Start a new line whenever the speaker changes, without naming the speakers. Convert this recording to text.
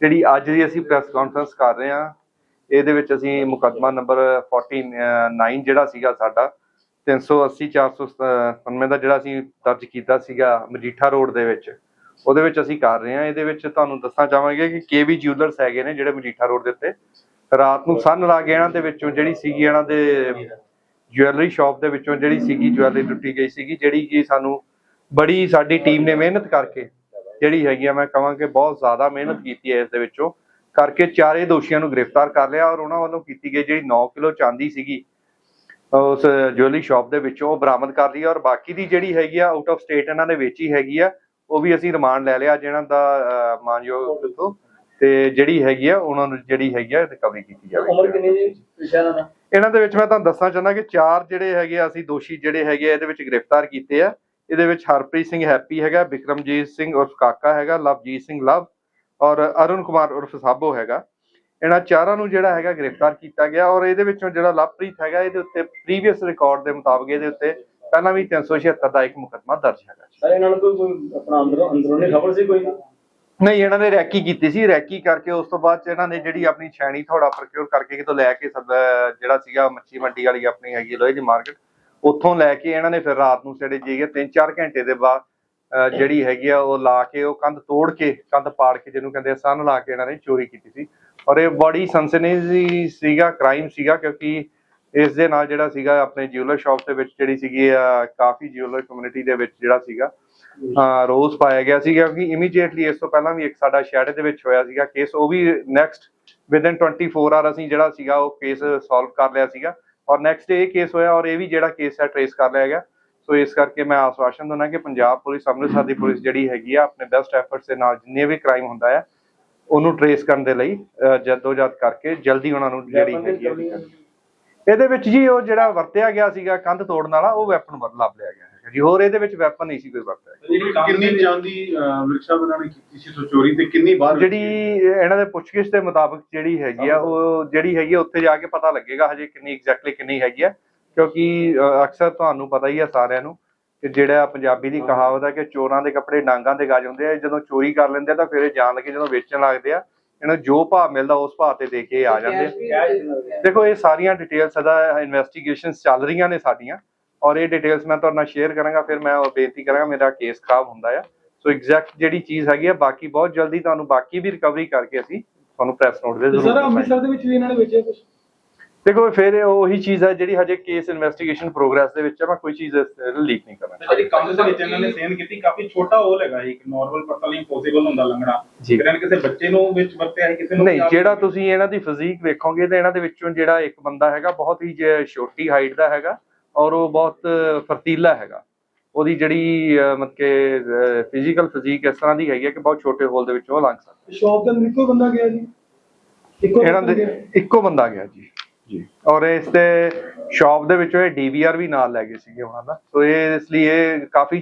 ਜਿਹੜੀ ਅੱਜ ਦੀ ਅਸੀਂ ਪ੍ਰੈਸ ਕਾਨਫਰੰਸ ਕਰ ਰਹੇ ਹਾਂ, ਇਹਦੇ ਵਿੱਚ ਅਸੀਂ ਮੁਕੱਦਮਾ ਨੰਬਰ 49 ਜਿਹੜਾ ਸੀਗਾ ਸਾਡਾ 380 497 ਦਾ ਜਿਹੜਾ ਅਸੀਂ ਦਰਜ ਕੀਤਾ ਸੀਗਾ ਮਜੀਠਾ ਰੋਡ ਦੇ ਵਿੱਚ, ਉਹਦੇ ਵਿੱਚ ਅਸੀਂ ਕਰ ਰਹੇ ਹਾਂ। ਇਹਦੇ ਵਿੱਚ ਤੁਹਾਨੂੰ ਦੱਸਣਾ ਚਾਹਾਂਗੇ ਕਿ ਕੇਵੀ ਜਿਊਲਰਸ ਹੈਗੇ ਨੇ ਜਿਹੜੇ ਮਜੀਠਾ ਰੋਡ ਦੇ ਉੱਤੇ। ਰਾਤ ਨੂੰ ਸੰਨ ਲਾ ਕੇ ਇਹਨਾਂ ਦੇ ਵਿੱਚੋਂ ਜਿਹੜੀ ਸੀਗੀ ਇਹਨਾਂ ਦੇ ਜੁਐਲਰੀ ਸ਼ਾਪ ਦੇ ਵਿੱਚੋਂ ਜਿਹੜੀ ਸੀਗੀ ਜੁਐਲਰੀ ਟੁੱਟੀ ਗਈ ਸੀਗੀ, ਜਿਹੜੀ ਕਿ ਸਾਨੂੰ ਬੜੀ ਸਾਡੀ ਟੀਮ ਨੇ ਮਿਹਨਤ ਕਰਕੇ ਜਿਹੜੀ ਹੈਗੀ ਆ ਮੈਂ ਕਹਾਂ ਕਿ ਬਹੁਤ ਜ਼ਿਆਦਾ ਮਿਹਨਤ ਕੀਤੀ ਹੈ ਇਸ ਦੇ ਵਿੱਚੋਂ। ਕਰਕੇ ਚਾਰੇ ਦੋਸ਼ੀਆਂ ਨੂੰ ਗ੍ਰਿਫਤਾਰ ਕਰ ਲਿਆ ਔਰ ਉਹਨਾਂ ਵੱਲੋਂ ਕੀਤੀ ਗਈ ਜਿਹੜੀ 9 ਕਿਲੋ ਚਾਂਦੀ ਸੀਗੀ ਉਸ ਜੁਐਲਰੀ ਸ਼ਾਪ ਦੇ ਵਿੱਚੋਂ ਉਹ ਬਰਾਮਦ ਕਰ ਲਈ ਔਰ ਬਾਕੀ ਦੀ ਜਿਹੜੀ ਹੈਗੀ ਆ ਆਊਟ ਆਫ ਸਟੇਟ ਇਹਨਾਂ ਨੇ ਵੇਚੀ ਹੈਗੀ ਆ ਉਹ ਵੀ ਅਸੀਂ ਰਿਮਾਂਡ ਲੈ ਲਿਆ ਜਿਹਨਾਂ ਦਾ ਮਾਨਯੋਗ ਤੋਂ ਤੇ ਜਿਹੜੀ ਹੈਗੀ ਆ ਉਹਨਾਂ ਨੂੰ ਜਿਹੜੀ ਹੈਗੀ ਆ ਰਿਕਵਰੀ ਕੀਤੀ ਜਾਵੇ
ਉਮਰ ਕਿੰਨੀ ਜੀ? ਪਿਛਾ ਨਾ
ਇਹਨਾਂ ਦੇ ਵਿੱਚ ਮੈਂ ਤੁਹਾਨੂੰ ਦੱਸਣਾ ਚਾਹੁੰਦਾ ਕਿ ਚਾਰ ਜਿਹੜੇ ਹੈਗੇ ਆ ਅਸੀਂ ਦੋਸ਼ੀ ਜਿਹੜੇ ਹੈਗੇ ਆ ਇਹਦੇ ਵਿੱਚ ਗ੍ਰਿਫਤਾਰ ਕੀਤੇ ਆ। ਇਹਦੇ ਵਿੱਚ ਹਰਪ੍ਰੀਤ ਸਿੰਘ ਹੈਪੀ ਹੈਗਾ ਵਿਕਰਮਜੀਤ ਸਿੰਘ ਉਰਫ ਕਾਕਾ ਹੈਗਾ ਲਵਜੀਤ ਸਿੰਘ ਲਵ ਔਰ ਅਰੁਣ ਕੁਮਾਰ ਉਰਫ ਸਾਬੋ ਹੈਗਾ। ਇਹਨਾਂ ਚਾਰਾਂ ਨੂੰ ਜਿਹੜਾ ਹੈਗਾ ਗ੍ਰਿਫਤਾਰ ਕੀਤਾ ਗਿਆ ਔਰ ਇਹਦੇ ਵਿੱਚੋਂ ਜਿਹੜਾ ਲਵਪ੍ਰੀਤ ਹੈਗਾ ਇਹਦੇ ਉੱਤੇ ਪ੍ਰੀਵੀਅਸ ਰਿਕਾਰਡ ਦੇ ਮੁਤਾਬਕ ਇਹਦੇ ਉੱਤੇ ਪਹਿਲਾਂ ਵੀ 376 ਦਾ ਇੱਕ ਮੁਕੱਦਮਾ ਦਰਜ ਹੈਗਾ
ਸਰ ਇਹਨਾਂ ਨੂੰ ਕੋਈ ਆਪਣਾ ਅੰਦਰੋਂ ਅੰਦਰੂਨੀ ਖਬਰ ਸੀ ਕੋਈ?
ਨਹੀਂ ਇਹਨਾਂ ਨੇ ਰੈਕੀ ਕੀਤੀ ਸੀ। ਰੈਕੀ ਕਰਕੇ ਉਸ ਤੋਂ ਬਾਅਦ ਚ ਇਹਨਾਂ ਨੇ ਜਿਹੜੀ ਆਪਣੀ ਛੈਣੀ ਥੋੜਾ ਪ੍ਰੋਕਿਉਰ ਕਰਕੇ ਕਿਤੋਂ ਲੈ ਕੇ ਜਿਹੜਾ ਸੀਗਾ ਮੱਛੀ ਮੰਡੀ ਵਾਲੀ ਆਪਣੀ ਹੈਗੀ ਲੋਹੇ ਦੀ ਮਾਰਕੀਟ ਉੱਥੋਂ ਲੈ ਕੇ ਇਹਨਾਂ ਨੇ ਫਿਰ ਰਾਤ ਨੂੰ ਜਿਹੜੇ ਜੀਗੇ 3-4 ਘੰਟੇ ਦੇ ਬਾਅਦ ਜਿਹੜੀ ਹੈਗੀ ਆ ਉਹ ਲਾ ਕੇ ਉਹ ਕੰਧ ਤੋੜ ਕੇ ਕੰਧ ਪਾੜ ਕੇ ਜਿਹਨੂੰ ਕਹਿੰਦੇ ਸਨ ਲਾ ਕੇ ਇਹਨਾਂ ਨੇ ਚੋਰੀ ਕੀਤੀ ਸੀ। ਔਰ ਇਹ ਬੜੀ ਸਨਸਨੀਜ਼ੀ ਸੀਗਾ ਕ੍ਰਾਈਮ ਸੀਗਾ ਕਿਉਂਕਿ ਇਸ ਦੇ ਨਾਲ ਜਿਹੜਾ ਸੀਗਾ ਆਪਣੇ ਜਿਊਲਰ ਸ਼ਾਪ ਦੇ ਵਿੱਚ ਜਿਹੜੀ ਸੀਗੀ ਆ, ਕਾਫੀ ਜਿਊਲਰ ਕਮਿਊਨਿਟੀ ਦੇ ਵਿੱਚ ਜਿਹੜਾ ਸੀਗਾ ਹਾਂ ਰੋਜ਼ ਪਾਇਆ ਗਿਆ ਸੀ ਕਿਉਂਕਿ ਇਮੀਡੀਏਟਲੀ ਇਸ ਤੋਂ ਪਹਿਲਾਂ ਵੀ ਇੱਕ ਸਾਡਾ ਸ਼ਹਿਰ ਦੇ ਵਿੱਚ ਹੋਇਆ ਸੀਗਾ ਕੇਸ ਉਹ ਵੀ ਨੈਕਸਟ ਵਿਦਨ 24 ਆਵਰ ਅਸੀਂ ਜਿਹੜਾ ਸੀਗਾ ਉਹ ਕੇਸ ਸੋਲਵ ਕਰ ਲਿਆ ਸੀਗਾ। ਔਰ ਨੈਕਸਟ ਡੇ ਇਹ ਕੇਸ ਹੋਇਆ ਔਰ ਇਹ ਵੀ ਜਿਹੜਾ ਕੇਸ ਹੈ ਟਰੇਸ ਕਰ ਲਿਆ ਗਿਆ। ਸੋ ਇਸ ਕਰਕੇ ਮੈਂ ਆਸ਼ਵਾਸਨ ਦਿੰਦਾ ਕਿ ਪੰਜਾਬ ਪੁਲਿਸ ਅੰਮ੍ਰਿਤਸਰ ਦੀ ਪੁਲਿਸ ਜਿਹੜੀ ਹੈਗੀ ਆ ਆਪਣੇ ਬੈਸਟ ਐਫਰਟਸ ਦੇ ਨਾਲ ਜਿੰਨੇ ਵੀ ਕ੍ਰਾਈਮ ਹੁੰਦਾ ਹੈ ਉਹਨੂੰ ਟਰੇਸ ਕਰਨ ਦੇ ਲਈ ਜਦੋਜਦ ਕਰਕੇ ਜਲਦੀ ਉਹਨਾਂ ਨੂੰ ਜਿਹੜੀ ਹੈਗੀ ਆ ਇਹਦੇ ਵਿੱਚ ਜੀ ਉਹ ਜਿਹੜਾ ਵਰਤਿਆ ਗਿਆ ਸੀਗਾ ਕੰਧ ਤੋੜਨ ਵਾਲਾ ਉਹ ਵੈਪਨ ਲੱਭ ਲਿਆ ਗਿਆ। ਜੀ ਹੋਰ ਇਹਦੇ ਵਿੱਚ ਵੈਪਨ ਨਹੀਂ ਸੀ ਕੋਈ ਵਰਤਿਆ।
ਕਿੰਨੀ ਚਾਂਦੀ ਰਿਕਸ਼ਾ ਬਣਾ ਨੇ ਕੀਤੀ ਸੀ ਸੋ ਚੋਰੀ ਤੇ ਕਿੰਨੀ ਬਾਹਰ
ਜਿਹੜੀ ਇਹਨਾਂ ਦੇ ਪੁੱਛਗਿੱਛ ਦੇ ਮੁਤਾਬਕ ਜਿਹੜੀ ਹੈਗੀ ਆ ਉਹ ਜਿਹੜੀ ਹੈਗੀ ਆ ਉੱਥੇ ਜਾ ਕੇ ਪਤਾ ਲੱਗੇਗਾ ਹਜੇ ਕਿੰਨੀ ਐਗਜ਼ੈਕਟਲੀ ਕਿੰਨੀ ਹੈਗੀ ਆ ਕਿਉਂਕਿ ਅਕਸਰ ਤੁਹਾਨੂੰ ਪਤਾ ਹੀ ਆ ਸਾਰਿਆਂ ਨੂੰ ਕਿ ਜਿਹੜਾ ਪੰਜਾਬੀ ਦੀ ਕਹਾਵਤ ਹੈ ਕਿ ਚੋਰਾਂ ਦੇ ਕੱਪੜੇ ਡਾਂਗਾਂ ਦੇ ਗਜ ਹੁੰਦੇ ਆ ਜਦੋਂ ਚੋਰੀ ਕਰ ਲੈਂਦੇ ਆ ਤਾਂ ਫਿਰ ਇਹ ਜਾਣ ਲੱਗੇ ਜਦੋਂ ਵੇਚਣ ਲੱਗਦੇ ਆ ਇਹਨਾਂ ਨੂੰ ਜੋ ਭਾਅ ਮਿਲਦਾ ਉਸ ਭਾਅ ਤੇ ਦੇ ਕੇ ਆ ਜਾਂਦੇ ਆ। ਦੇਖੋ ਇਹ ਸਾਰੀਆਂ ਡਿਟੇਲਸ ਦਾ ਇਨਵੈਸਟੀਗੇਸ਼ਨਸ ਚੱਲ ਰਹੀਆਂ ਨੇ ਸਾਡੀਆਂ। ਔਰ ਇਹ ਡਿਟੇਲਸ ਮੈਂ ਤੁਹਾਡੇ ਨਾਲ ਸ਼ੇਅਰ ਕਰਾਂਗਾ ਫਿਰ ਮੈਂ ਉਹ ਬੇਨਤੀ ਕਰਾਂਗਾ ਮੇਰਾ ਕੇਸ ਖਰਾਬ ਹੁੰਦਾ ਆ ਸੋ ਐਗਜ਼ੈਕਟ ਜਿਹੜੀ ਚੀਜ਼ ਹੈਗੀ ਆ ਬਾਕੀ ਬਹੁਤ ਜਲਦੀ ਤੁਹਾਨੂੰ ਬਾਕੀ ਵੀ ਰਿਕਵਰੀ ਕਰਕੇ ਅਸੀਂ ਤੁਹਾਨੂੰ ਪ੍ਰੈਸ ਨੋਟ ਦੇ ਜ਼ਰੂਰ
ਸਰ। ਅੰਮ੍ਰਿਤਸਰ ਦੇ ਵਿੱਚ ਵੀ ਇਹਨਾਂ ਨੇ ਵੇਚਿਆ ਕੁਝ
ਦੇਖੋ ਫਿਰ ਇਹ ਉਹੀ ਚੀਜ਼ ਹੈ ਜਿਹੜੀ ਹਜੇ ਕੇਸ ਇਨਵੈਸਟੀਗੇਸ਼ਨ ਪ੍ਰੋਗਰੈਸ ਦੇ ਵਿੱਚ ਹੈ ਮੈਂ ਕੋਈ ਚੀਜ਼ ਲੀਕ ਨਹੀਂ ਕਰਨਾ
ਜਿਹੜੀ ਕੰਧ ਦੇ ਵਿੱਚ ਇਹਨਾਂ ਨੇ ਸੇਨ ਕੀਤੀ ਕਾਫੀ ਛੋਟਾ ਹੋਲ ਹੈਗਾ ਇੱਕ ਨਾਰਮਲ ਪਰਸਨ ਲਈ ਇੰਪੋਸੀਬਲ ਹੁੰਦਾ ਲੰਘਣਾ
ਜੀ।
ਫਿਰ ਇਹਨਾਂ ਨੇ ਕਿਸੇ ਬੱਚੇ ਨੂੰ ਵਿੱਚ ਵਰਤਿਆ ਹੈ ਕਿਸੇ ਨੂੰ
ਨਹੀਂ ਜਿਹੜਾ ਤੁਸੀਂ ਇਹਨਾਂ ਦੀ ਫਿਜ਼ੀਕ ਵੇਖੋਗੇ ਤਾਂ ਇਹਨਾਂ ਦੇ ਵਿੱਚੋਂ ਜਿਹੜਾ ਇੱਕ ਬੰਦਾ ਹੈਗਾ ਬਹੁਤ ਹੀ ਛੋਟੀ ਹਾਈਟ ਦਾ ਹੈਗਾ ਔਰ ਉਹ ਬਹੁਤ ਫਰਤੀਲਾ ਹੈਗਾ। ਉਹਦੀ ਜਿਹੜੀ ਮਤਲਬ ਕਿ ਫਿਜ਼ੀਕਲ ਫਿਜ਼ੀਕ ਇਸ ਤਰ੍ਹਾਂ ਦੀ ਹੈਗੀ ਹੈ ਕਿ ਬਹੁਤ ਛੋਟੇ ਹੋਲ ਦੇ ਵਿੱਚੋਂ ਉਹ ਲੰਘ ਸਕਦਾ
ਸ਼ਾਪ ਦੇ ਅੰਦਰ ਇੱਕੋ ਬੰਦਾ ਗਿਆ ਜੀ? ਇੱਕੋ
ਇਹਨਾਂ ਦੇ। ਇੱਕੋ ਬੰਦਾ ਗਿਆ ਜੀ। ਜੀ। ਔਰ ਇਸ ਤੇ ਸ਼ਾਪ ਦੇ ਵਿੱਚੋਂ ਇਹ ਡੀਵੀਆਰ ਵੀ ਨਾਲ ਲੈ ਗਏ ਸੀਗੇ ਉਹਨਾਂ ਦਾ। ਸੋ ਇਹ ਇਸ ਲਈ ਇਹ ਕਾਫੀ